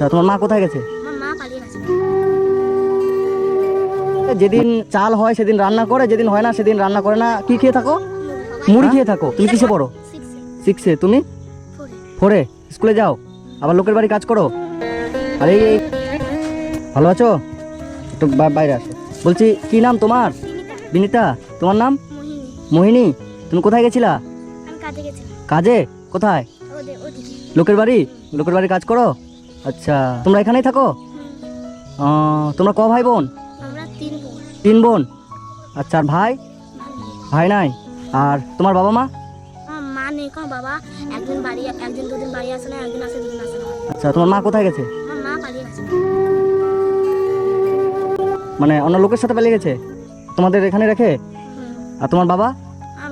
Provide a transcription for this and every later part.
আচ্ছা তোমার মা কোথায় গেছে? যেদিন চাল হয় সেদিন রান্না করে যেদিন হয় না সেদিন রান্না করে না। কি খেয়ে থাকো? মুড়ি খেয়ে থাকো। তুমি কিসে পড়ো? সিক্সে সিক্সে তুমি? ফোরে স্কুলে যাও। আবার লোকের বাড়ি কাজ করো। আর ভালো আছো? একটু বাইরে আসো। বলছি কি নাম তোমার? বিনিতা। তোমার নাম? মোহিনী। তুমি কোথায় গেছিলা? কাজে কোথায়? লোকের বাড়ি? লোকের বাড়ি কাজ করো? আচ্ছা তোমরা এখানেই থাকো? তোমরা ক ভাই বোন? তিন বোন। আচ্ছা আর ভাই? ভাই নাই? আর তোমার বাবা মা? মা নেই কারণ বাবা। একদিন বাড়ি একদিন দুদিন বাড়ি আসে না একদিন আসে দুদিন আসে না। আচ্ছা তোমার মা কোথায় গেছে? মা মানে অন্য লোকের সাথে পালিয়ে গেছে? তোমাদের এখানে রেখে? আর তোমার বাবা?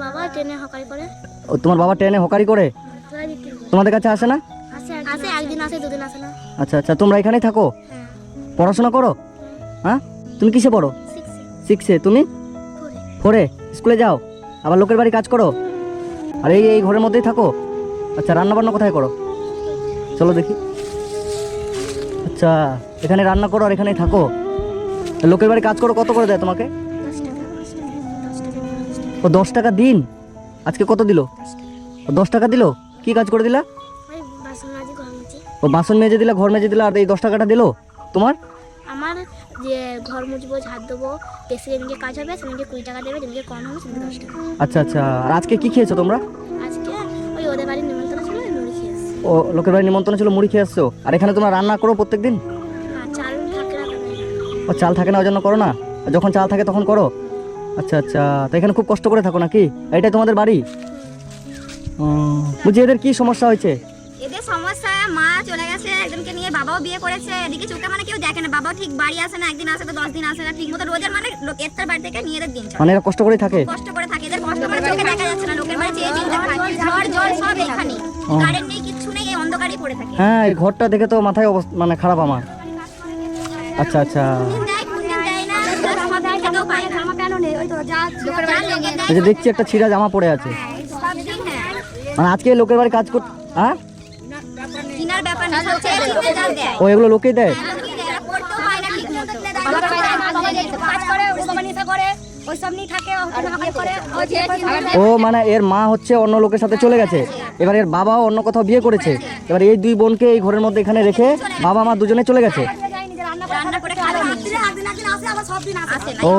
বাবা ট্রেনে হকারি করে। ও, তোমার বাবা ট্রেনে হকারি করে? করে তোমাদের কাছে আসে না? আসে একদিন আসে দুদিন আসে না। আচ্ছা আচ্ছা তোমরা এখানেই থাকো। পড়াশোনা করো? হ্যাঁ? তুমি কিসে পড়ো? সিক্সে তুমি? ফোরে স্কুলে যাও। আবার লোকের বাড়ি কাজ করো? আর এই এই ঘরের মধ্যেই থাকো? আচ্ছা রান্না বান্না কোথায় করো? চলো দেখি। আচ্ছা এখানে রান্না করো আর এখানেই থাকো। লোকের বাড়ি কাজ করো, কত করে দেয় তোমাকে? ও দশ টাকা দিন? আজকে কত দিল? দশ টাকা দিল? কি কাজ করে দিলা? ও বাসন মেজে দিলা ঘর মেজে দিলা আর এই দশ টাকাটা দিলো? তোমার? আমার যে ঘর মুছবো ঝাড় দেবো বেশি যেদিনকে কাজ হবে সেদিনকে কুড়ি টাকা দেবে যেদিনকে কম হবে সেদিনকে দশ টাকা। আচ্ছা আচ্ছা আর আজকে কি খেয়েছো তোমরা? আজকে ওই ওদের বাড়ির নিমন্ত্রণ ছিল মুড়ি খেয়ে এসেছি। ও লোকের বাড়ি নিমন্ত্রণ ছিল মুড়ি খেয়ে আসছো আর এখানে তোমরা রান্না করো প্রত্যেক দিন চাল থাকে না ও চাল থাকে না ওই জন্য করো না? আর যখন চাল থাকে তখন করো? আচ্ছা আচ্ছা তো এখানে খুব কষ্ট করে থাকো নাকি? এটাই তোমাদের বাড়ি? ও, বুঝি এদের কি সমস্যা হয়েছে? এদের সমস্যা মা চলে গেছে একজনকে নিয়ে বাবাও বিয়ে করেছে। এদিকে চোখে মানে কেউ দেখে না বাবাও ঠিক বাড়ি আসে না একদিন আসে তো দশ দিন আসে না ঠিক মতো রোজের মানে লোক এর বাড়ি থেকে নিয়ে এদের দিন মানে এরা কষ্ট করেই থাকে? কষ্ট করে থাকে এদের কষ্ট করে চোখে দেখা যাচ্ছে না লোকের বাড়ি চেয়ে দিন ঝড় জল সব এখানে। কারেন্ট নেই কিচ্ছু নেই এই অন্ধকারই পড়ে থাকে। হ্যাঁ এই ঘরটা দেখে তো মাথায় অবস্থা মানে খারাপ আমার। আচ্ছা আচ্ছা। দেখছি একটা ছিঁড়া জামা পড়ে আছে। দিন হ্যাঁ। মানে আজকে লোকের বাড়ি কাজ কর হ্যাঁ? ও, এগুলো লোকেই দেয়? ও মানে এর মা হচ্ছে অন্য লোকের সাথে চলে গেছে। এবার এর বাবাও অন্য কোথাও বিয়ে করেছে। এবার এই দুই বোনকে এই ঘরের মধ্যে এখানে রেখে বাবা মা দুজনে চলে গেছে। ও,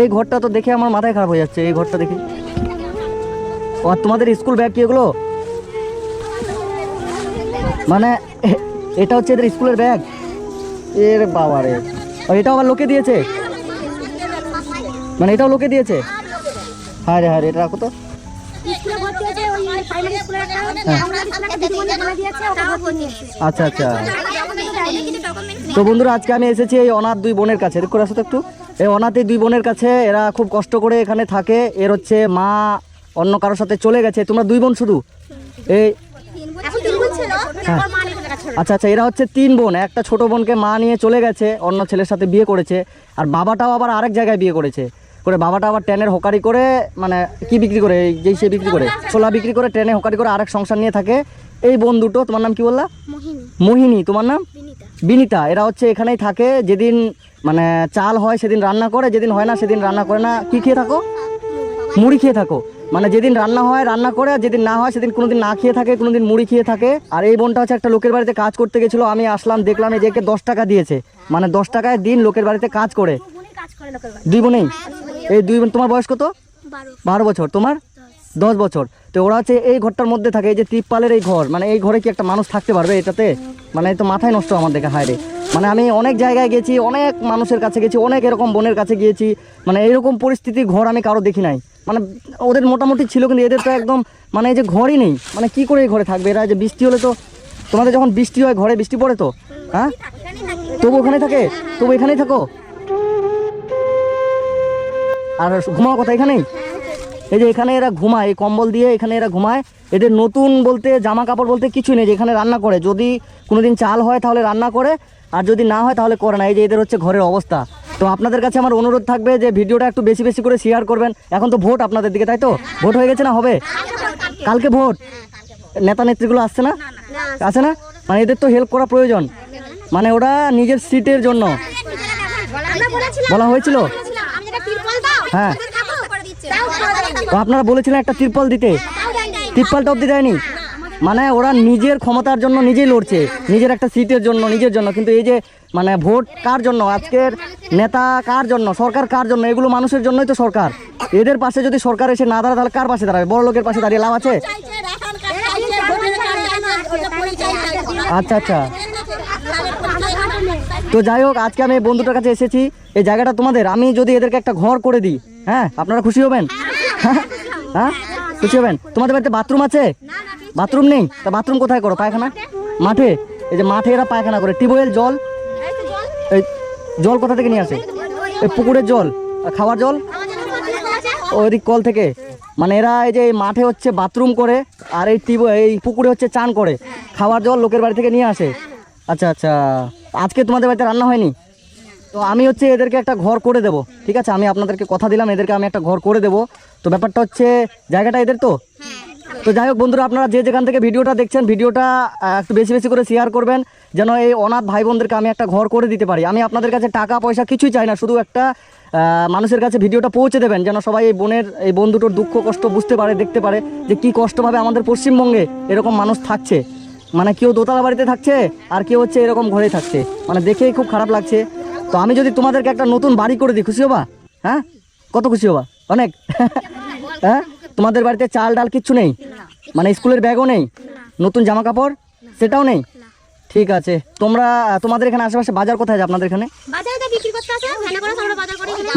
এই ঘরটা তো দেখে আমার মাথায় খারাপ হয়ে যাচ্ছে, এই ঘরটা দেখে। তোমাদের স্কুল ব্যাগ কি এগুলো? মানে এটা হচ্ছে এদের স্কুলের ব্যাগ। এর বাবা রে এটাও আবার লোকে দিয়েছে? মানে এটাও লোকে দিয়েছে? হ্যাঁ রে হ্যাঁ রে এটা রাখো তো। এসেছে। আচ্ছা আচ্ছা। তো বন্ধুরা আজকে আমি এসেছি এই অনাথ দুই বোনের কাছে। করে আসো তো একটু। এই অনাথ দুই বোনের কাছে এরা খুব কষ্ট করে এখানে থাকে। এর হচ্ছে মা অন্য কারোর সাথে চলে গেছে। তোমরা দুই বোন শুধু? এই ছিল? হ্যাঁ। মা নিয়ে চলে গেছে আচ্ছা আচ্ছা এরা হচ্ছে তিন বোন। একটা ছোট বোনকে মা নিয়ে চলে গেছে অন্য ছেলের সাথে বিয়ে করেছে আর বাবাটাও আবার আরেক জায়গায় বিয়ে করেছে। করে বাবাটা আবার ট্রেনের হকারি করে মানে কি বিক্রি করে এই যেই সে বিক্রি করে ছোলা বিক্রি করে। ট্রেনে হকারি করে আরেক সংসার নিয়ে থাকে। এই বোন দুটো তোমার নাম কি বললা? মোহিনী। তোমার নাম? বিনিতা। এরা হচ্ছে এখানেই থাকে যেদিন মানে চাল হয় সেদিন রান্না করে যেদিন হয় না সেদিন রান্না করে না। কি খেয়ে থাকো? মুড়ি খেয়ে থাকো। মানে যেদিন রান্না হয় রান্না করে আর যেদিন না হয় সেদিন কোনোদিন না খেয়ে থাকে কোনোদিন মুড়ি খেয়ে থাকে। আর এই বোনটা হচ্ছে একটা লোকের বাড়িতে কাজ করতে গেছিল আমি আসলাম দেখলাম এই যে একে দশ টাকা দিয়েছে। মানে দশ টাকায় দিন লোকের বাড়িতে কাজ করে। দুই বোনেই এই দুই বোন তোমার বয়স কত? বারো। বছর। তোমার? দশ। বছর। তো ওরা হচ্ছে এই ঘরটার মধ্যে থাকে এই যে তিপ্পালের এই ঘর মানে এই ঘরে কি একটা মানুষ থাকতে পারবে এটাতে? মানে তো মাথায় নষ্ট আমার দেখে হায় রে। মানে আমি অনেক জায়গায় গেছি অনেক মানুষের কাছে গেছি অনেক এরকম বোনের কাছে গিয়েছি। মানে এইরকম পরিস্থিতির ঘর আমি কারও দেখি নাই। মানে ওদের মোটামুটি ছিল কিন্তু এদের তো একদম মানে এই যে ঘরই নেই। মানে কি করে এই ঘরে থাকবে? এরা যে বৃষ্টি হলে তো তোমাদের যখন বৃষ্টি হয়, ঘরে বৃষ্টি পড়ে তো? হ্যাঁ? তবু ওখানে থাকে? তবু এখানেই থাকো? আর ঘুমাও কথা এখানেই? এই যে এখানে এরা ঘুমায়, এই কম্বল দিয়ে এখানে এরা ঘুমায়। এদের নতুন বলতে জামা কাপড় বলতে কিছুই নেই, যে এখানে রান্না করে। যদি কোনোদিন চাল হয়, তাহলে রান্না করে। আর যদি না হয় তাহলে করে না, এই যে এদের হচ্ছে ঘরের অবস্থা। তো আপনাদের কাছে আমার অনুরোধ থাকবে যে ভিডিওটা একটু বেশি বেশি করে শেয়ার করবেন। এখন তো ভোট আপনাদের দিকে, তাই তো? ভোট হয়ে গেছে না, হবে? কালকে ভোট? নেতা নেত্রীগুলো আসছে না? আছে না? মানে এদের তো হেল্প করা প্রয়োজন। মানে ওরা নিজের সিটের জন্য। বলা হয়েছিল? হ্যাঁ। আপনারা বলেছিলেন একটা তিরপল দিতে। তিরপলটা অব্দি দেয়নি? মানে ওরা নিজের ক্ষমতার জন্য নিজেই লড়ছে, নিজের একটা সিটের জন্য, নিজের জন্য। কিন্তু এই যে মানে ভোট কার জন্য? আজকের নেতা কার জন্য? সরকার কার জন্য? এগুলো মানুষের জন্যই তো সরকার। এদের পাশে যদি সরকার এসে না দাঁড়ায়, তাহলে কার পাশে দাঁড়াবে? বড় লোকের পাশে দাঁড়িয়ে লাভ আছে? আচ্ছা আচ্ছা। তো যাই হোক, আজকে আমি এই বন্ধুটার কাছে এসেছি। এই জায়গাটা তোমাদের। আমি যদি এদেরকে একটা ঘর করে দিই হ্যাঁ? আপনারা খুশি হবেন? হ্যাঁ? খুশি হবেন? তোমাদের বাড়িতে বাথরুম আছে? বাথরুম নেই? তা বাথরুম কোথায় করো? পায়খানা? মাঠে? এই যে মাঠে এরা পায়খানা করে। টিউবওয়েল, জল? এই জল কোথা থেকে নিয়ে আসে? এই পুকুরের জল? খাওয়ার জল? ওইদিক কল থেকে। মানে এরা এই যে মাঠে হচ্ছে বাথরুম করে, আর এই টিউব, এই পুকুরে হচ্ছে চান করে। খাওয়ার জল লোকের বাড়ি থেকে নিয়ে আসে। আচ্ছা আচ্ছা। আজকে তোমাদের বাড়িতে রান্না হয়নি? তো আমি হচ্ছে এদেরকে একটা ঘর করে দেবো। ঠিক আছে? আমি আপনাদেরকে কথা দিলাম, এদেরকে আমি একটা ঘর করে দেবো। তো ব্যাপারটা হচ্ছে, জায়গাটা এদের তো? তো যাই হোক বন্ধুরা, আপনারা যে যেখান থেকে ভিডিওটা দেখছেন, ভিডিওটা একটু বেশি বেশি করে শেয়ার করবেন, যেন এই অনাথ ভাই বোনদেরকে আমি একটা ঘর করে দিতে পারি। আমি আপনাদের কাছে টাকা, পয়সা কিছুই চাই না, শুধু একটা মানুষের কাছে ভিডিওটা পৌঁছে দেবেন, যেন সবাই এই বোনের, এই বোন দুটোর দুঃখ, কষ্ট বুঝতে পারে, দেখতে পারে যে কি কষ্টভাবে আমাদের পশ্চিমবঙ্গে এরকম মানুষ থাকছে। মানে কেউ দোতলা বাড়িতে থাকছে, আর কেউ হচ্ছে এরকম ঘরে থাকছে। মানে দেখেই খুব খারাপ লাগছে। তো আমি যদি তোমাদেরকে একটা নতুন বাড়ি করে দিই, খুশি হবা? হ্যাঁ? কত খুশি হবা? অনেক? হ্যাঁ? তোমাদের বাড়িতে চাল ডাল কিচ্ছু নেই? মানে স্কুলের ব্যাগও নেই? নতুন জামা কাপড় সেটাও নেই? ঠিক আছে। তোমরা তোমাদের এখানে আশেপাশে বাজার কোথায় যাবে আপনাদের এখানে?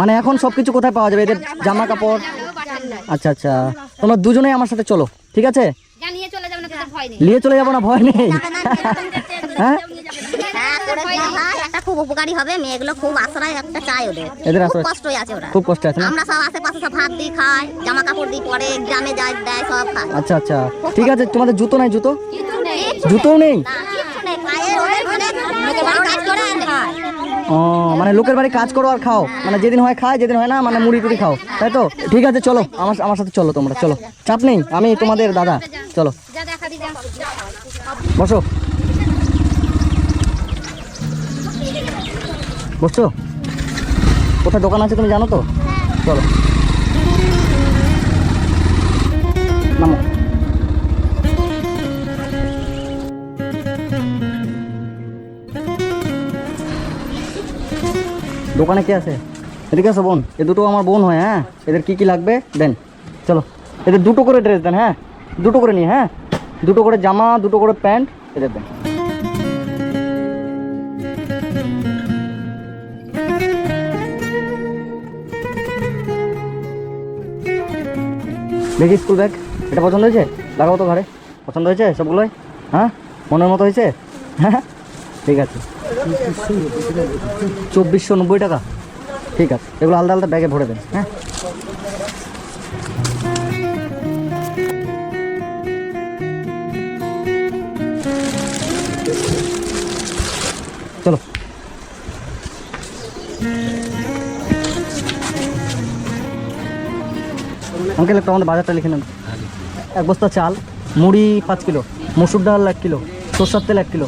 মানে এখন সব কিছু কোথায় পাওয়া যাবে? এদের জামা কাপড় আচ্ছা আচ্ছা। তোমরা দুজনেই আমার সাথে চলো ঠিক আছে? নিয়ে চলে যাব না ভয় নেই হ্যাঁ হ্যাঁ একটা খুব উপকারী হবে মেয়েগুলো খুব আশ্রয় একটা চাই ওদের এদের আশ্রয়- কষ্টই আছে ওরা খুব কষ্ট আছে আমরা সব আশেপাশে সব ভাত দিই খাই জামা কাপড় দিই পরে গ্রামে যায় দেয় সব খায় আচ্ছা আচ্ছা ঠিক আছে তোমাদের জুতো নাই জুতো জুতোও নেই ও মানে লোকের বাড়ি কাজ করো আর খাও। মানে যেদিন হয় খায়, যেদিন হয় না মানে মুড়ি টুড়ি খাও। তাই তো? ঠিক আছে, চলো। আমার আমার সাথে চলো তোমরা, চলো। চাপ নেই, আমি তোমাদের দাদা। চলো। বসো। বসছো? কোথায় দোকান আছে তুমি জানো তো? চলো। নামো। দোকানে কে আছে? এদিকে আছে বোন, এ দুটো আমার বোন হয় হ্যাঁ? এদের কি কি লাগবে? দেন, চলো। এদের দুটো করে ড্রেস দেন হ্যাঁ? দুটো করে নিয়ে হ্যাঁ? দুটো করে জামা, দুটো করে প্যান্ট, এদের দেন। দেখি স্কুল ব্যাগ এটা পছন্দ হয়েছে? লাগাও তো ঘরে। পছন্দ হয়েছে সবগুলোই? হ্যাঁ? মনের মতো হয়েছে? হ্যাঁ? ঠিক আছে। চব্বিশশো নব্বই টাকা। ঠিক আছে, এগুলো আলাদা আলাদা ব্যাগে ভরে দেন হ্যাঁ? চলো। আঙ্কেল, একটু আমাদের বাজারটা লিখে নেন। এক বস্তা চাল, মুড়ি পাঁচ কিলো, মসুর ডাল এক কিলো, সর্ষার তেল এক কিলো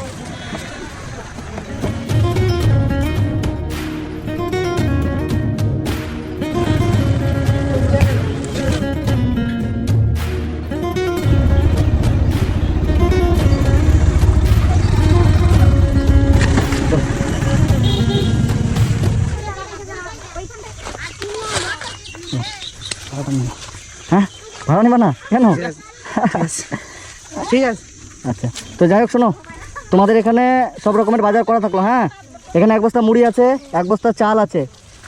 ভাড়া নিবা না? কেন? ঠিক আছে। আচ্ছা। তো যাই হোক শোনো তোমাদের এখানে সব রকমের বাজার করা থাকল হ্যাঁ? এখানে এক বস্তা মুড়ি আছে এক বস্তা চাল আছে।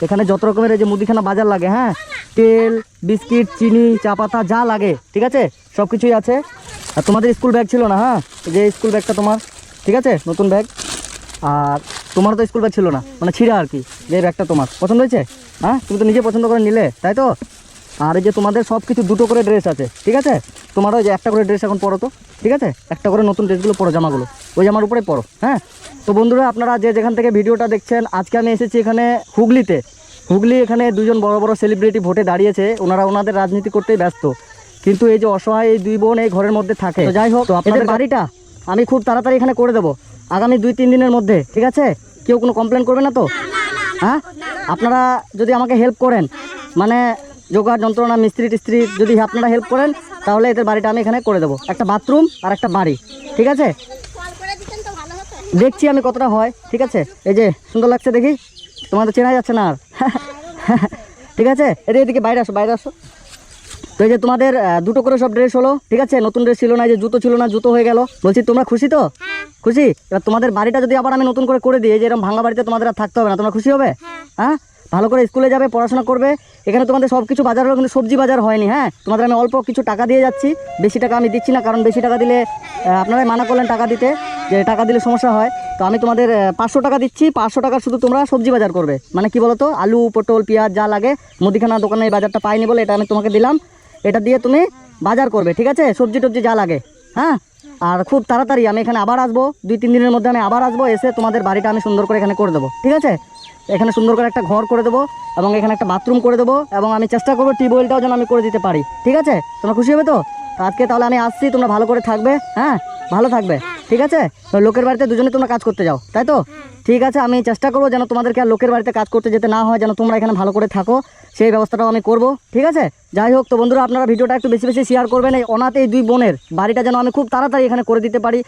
এখানে যত রকমের এই যে মুদিখানা বাজার লাগে হ্যাঁ? তেল বিস্কিট চিনি চা পাতা যা লাগে ঠিক আছে? সব কিছুই আছে। আর তোমাদের স্কুল ব্যাগ ছিল না হ্যাঁ? যে স্কুল ব্যাগটা তোমার ঠিক আছে? নতুন ব্যাগ। আর তোমার তো স্কুল ব্যাগ ছিল না মানে ছিঁড়া আর কি যে ব্যাগটা তোমার। পছন্দ হয়েছে? হ্যাঁ? তুমি তো নিজে পছন্দ করে নিলে তাই তো? আর এই যে তোমাদের সব কিছু দুটো করে ড্রেস আছে ঠিক আছে? তোমারও যে একটা করে ড্রেস এখন পরো তো ঠিক আছে? একটা করে নতুন ড্রেসগুলো পরো জামাগুলো ওই জামার উপরে পরো হ্যাঁ? তো বন্ধুরা আপনারা যে যেখান থেকে ভিডিওটা দেখছেন আজকে আমি এসেছি এখানে হুগলিতে। হুগলি এখানে দুজন বড় বড় সেলিব্রিটি ভোটে দাঁড়িয়েছে ওনারা ওনাদের রাজনীতি করতেই ব্যস্ত। কিন্তু এই যে অসহায় এই দুই বোন এই ঘরের মধ্যে থাকে। যাই হোক তো আপনাদের বাড়িটা আমি খুব তাড়াতাড়ি এখানে করে দেবো। আগামী দুই তিন দিনের মধ্যে ঠিক আছে? কেউ কোনো কমপ্লেন করবে না তো? হ্যাঁ? আপনারা যদি আমাকে হেল্প করেন মানে যোগার যন্ত্রণা মিস্ত্রি টিস্ত্রি যদি আপনারা হেল্প করেন তাহলে এদের বাড়িটা আমি এখানে করে দেবো। একটা বাথরুম আর একটা বাড়ি ঠিক আছে? দেখছি আমি কতটা হয় ঠিক আছে? এই যে সুন্দর লাগছে দেখি তোমার তো চেনা যাচ্ছে না আর। ঠিক আছে? এদের এদিকে বাইরে আসো বাইরে আসো। তো এই যে তোমাদের দুটো করে সব ড্রেস হলো ঠিক আছে? নতুন ড্রেস ছিল না এই যে জুতো ছিল না জুতো হয়ে গেল। বলছি তোমরা খুশি তো? খুশি? এবার তোমাদের বাড়িটা যদি আবার আমি নতুন করে করে দিই এই যে এরকম ভাঙা বাড়িতে তোমাদের আর থাকতে হবে না তোমরা খুশি হবে? হ্যাঁ? ভালো করে স্কুলে যাবে, পড়াশোনা করবে। এখানে তোমাদের সব কিছু বাজার হলো, কিন্তু সবজি বাজার হয়নি হ্যাঁ? তোমাদের আমি অল্প কিছু টাকা দিয়ে যাচ্ছি। বেশি টাকা আমি দিচ্ছি না, কারণ বেশি টাকা দিলে আপনারাই মানা করলেন টাকা দিতে, যে টাকা দিলে সমস্যা হয়। তো আমি তোমাদের পাঁচশো টাকা দিচ্ছি, পাঁচশো টাকা শুধু তোমরা সবজি বাজার করবে। মানে কি বলতো? আলু, পটল, পেঁয়াজ, যা লাগে, মুদিখানা দোকানে এই বাজারটা পাইনি বলে এটা আমি তোমাকে দিলাম। এটা দিয়ে তুমি বাজার করবে, ঠিক আছে? সবজি টবজি যা লাগে হ্যাঁ? আর খুব তাড়াতাড়ি আমি এখানে আবার আসব, দুই, তিন দিনের মধ্যে আমি আবার আসব, এসে তোমাদের বাড়িটা আমি সুন্দর করে এখানে করে দেবো, ঠিক আছে? এখানে সুন্দর করে একটা ঘর করে দেবো এবং এখানে একটা বাথরুম করে দেবো এবং আমি চেষ্টা করব টিউবওয়েলটাও যেন আমি করে দিতে পারি। ঠিক আছে? তোমরা খুশি হবে তো? আজকে তাহলে আমি আসছি, তোমরা ভালো করে থাকবে হ্যাঁ? ভালো থাকবে, ঠিক আছে? লোকের বাড়িতে দুজনে তোমরা কাজ করতে যাও, তাই তো? ঠিক আছে, আমি চেষ্টা করব যেন তোমাদেরকে আর লোকের বাড়িতে কাজ করতে যেতে না হয়, যেন তোমরা এখানে ভালো করে থাকো, সেই ব্যবস্থাটাও আমি করব, ঠিক আছে? যাই হোক, তো বন্ধুরা, আপনারা ভিডিওটা একটু বেশি বেশি শেয়ার করবেন, এই অনাথ এই দুই বোনের বাড়িটা যেন আমি খুব তাড়াতাড়ি এখানে করে দিতে পারি।